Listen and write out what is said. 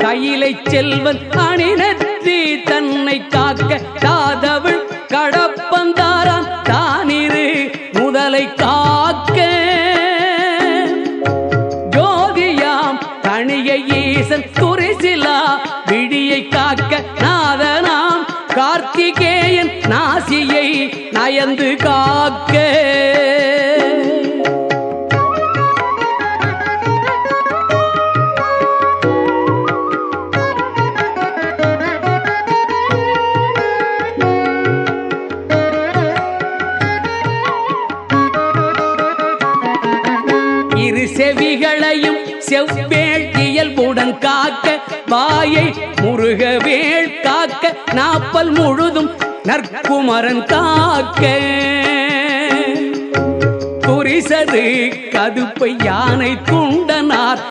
கையிலை செல்வன் அணினத்தி தன்னை காக்க காதவள் கடப்பந்தாராம் தானிரு முதலை காக்க. ஜோதியாம் தனியை ஈசன் துரிசிலா விழியை காக்க நாதனாம் கார்த்திகேயன் நாசியை நயந்து காக்க. இரு செவிகளையும் செவ்வேள் இயல்புடன் காக்க வாயை முருகவேள் காக்க நாப்பல் முழுதும் நற்குமரன் காக்க. குறிசது கதுப்பை யானை துண்டனார்